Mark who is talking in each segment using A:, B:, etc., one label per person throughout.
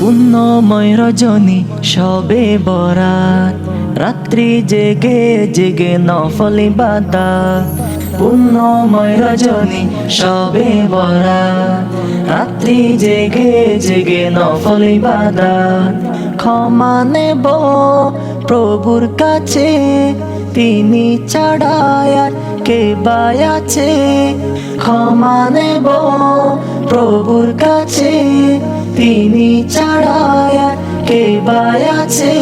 A: পুণ্যময় রজনী, সবে বরাত। রাত্রি জেগে জেগে নফলি বাদা পুণ্যময় রজনী, সবে বরাত। রাত্রি জেগে জেগে নফলি বাদা ক্ষমা নেব প্রভুর কাছে। তিনি ছাড়ায় কে বায়াছে ক্ষমা নেব প্রভুর কাছে। তিনি ছাড়ায় কে বায়াছে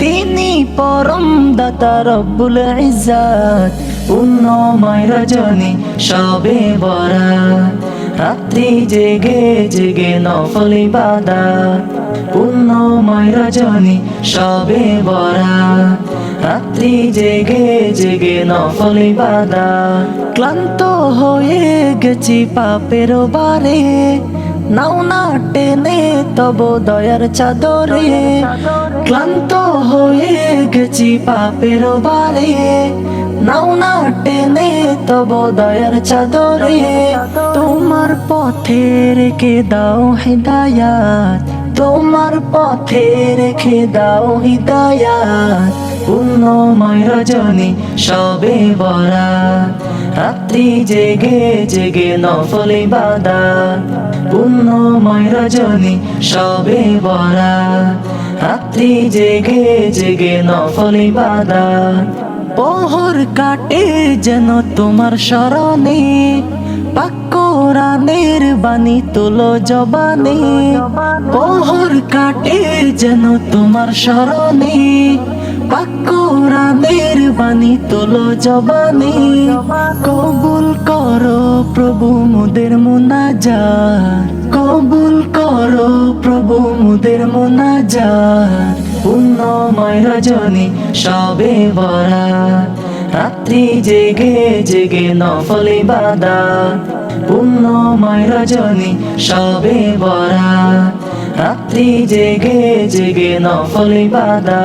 A: তিনি পরম দাতা রব্বুল ইজ্জাত পুণ্যময় রজনী, সবে বরাত। রাত্রি জেগে জেগে নফল ইবাদত পুণ্যময় রজনী, সবে বরাত। রাত্রি জেগে জেগে নফল ইবাদত ক্লান্ত হয়ে গেছি পাপের বারে। নাও না টেনে তব দয়ার চাদরে। ক্লান্ত হয়ে গেছি পাপের বারে। নাও না টেনে তব দয়ার চাদরে। তোমার পথে রেখে দাও হিদায়াত। তোমার পথে রেখে দাও হিদায়াত। পুণ্যময় রজনী সবে বরা রাত্রি জেগে জেগে নফলে বাদা পুণ্যময় রজনী সবে বরা রাত্রি জেগে জেগে নফলে বাদা পহর কাটে যেন তোমার স্মরণে পাকরানের বাণী তোলো জবানে। পহর কাটে যেন তোমার স্মরণে পাকরানের বাণী তোলো জবানে। কবুল করো প্রভু মুদের মুনাজাত। কবুল করো প্রভু মুদের মুনাজাত। পুণ্যময় রজনী সবে বরা রাত্রি জেগে জেগে নফলি বাদা। পুণ্যময় রজনী সবে বরাত। রাত্রি জেগে জেগে নফলি বাদা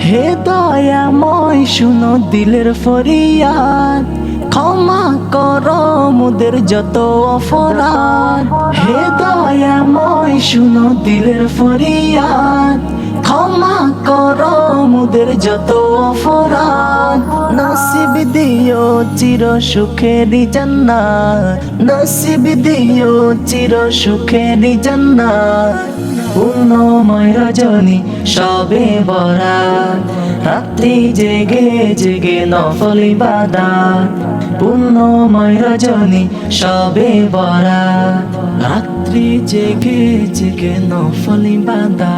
A: হে দয়াময়, শুনো দিলের ফরিয়াদ। ক্ষমা কর মুদের যত অপরাধ। হে দয়াময়, শুনো দিলের ফরিয়াদ। ক্ষমা কর মুদের যত অপরাধ। নসিব দিও চির সুখেরই জান্নাত, নসিব দিও চির সুখেরই জান্নাত। পুণ্যময় রজনী সবে বরা রাত্রি জেগে জেগে নফলি বাদা পুণ্যময় রজনী সবে বরা রাত্রি জেগে জেগে নফলি বাদা